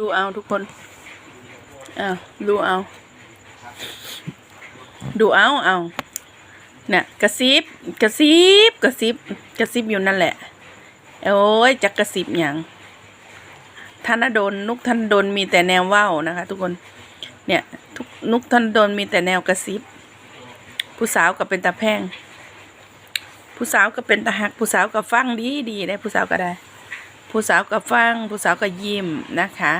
ดูเอาทุกคนอ้าวดูเอา ดูเอาเอาเนี่ยกระซิบกระซิบกระซิบกระซิบอยู่นั่นแหละ โอ้ยจะกระซิบอย่างธนดลนุกธนดลมีแต่แนวว่าวนะคะ ทุกคน เนี่ยทุกนุกธนดลมีแต่แนวกระซิบ ผู้สาวก็เป็นตาแพงผู้สาวก็เป็นตาหักผู้สาวก็ฟังดีดีได้ผู้สาวก็ได้ ผู้สาวก็ฟัง ผู้สาวก็ยิ้มนะคะ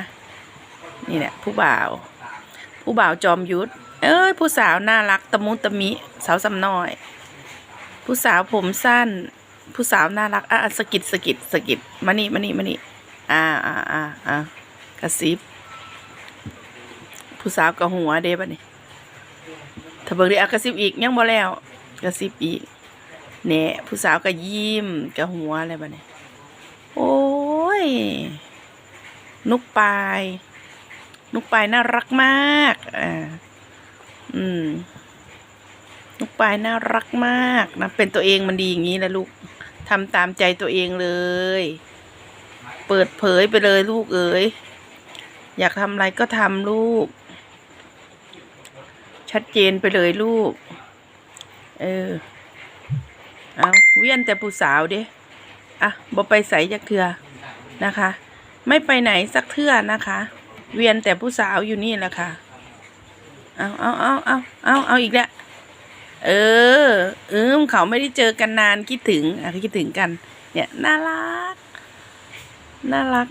นี่แหละผู้บ่าว ผู้บ่าวจอมยุทธเอ้ยผู้สาวน่ารักตะมุตะมิสาวสำน้อย ผู้สาวผมสั้น ผู้สาวน่ารักอะสกิดสกิดสกิดมานี่มานี่มานี่อ่าอ่าอ่าอ่ากระซิบผู้สาวกับหัวเด้บัดนี้ถ้าเบิ่งได้อะกระซิบอีกยังบ่แล้วกระซิบอีกเนี่ยผู้สาวก็ยิ้มกับหัวอะไรบัดนี้โอ้ ยนุกปลาย นุกปลายน่ารักมากอ่าอืมนุกปลายน่ารักมากนะเป็นตัวเองมันดีอย่างนี้แหละลูกทำตามใจตัวเองเลย เปิดเผยไปเลยลูกเอ๋ยอยากทำอะไรก็ทำลูก ชัดเจนไปเลยลูก เออ เอาเวียนแต่ผู้สาวเด้อะบ่ไปใส่จักเทือ นะคะ ไม่ไปไหนสักเทื่อนะคะ เวียนแต่ผู้สาวอยู่นี่แหละค่ะ เอาเอาเอาเอาเอาเอาอีกแล้วเออเออเขาไม่ได้เจอกันนานคิดถึงอะคิดถึงกัน เนี่ยน่ารักน่ารัก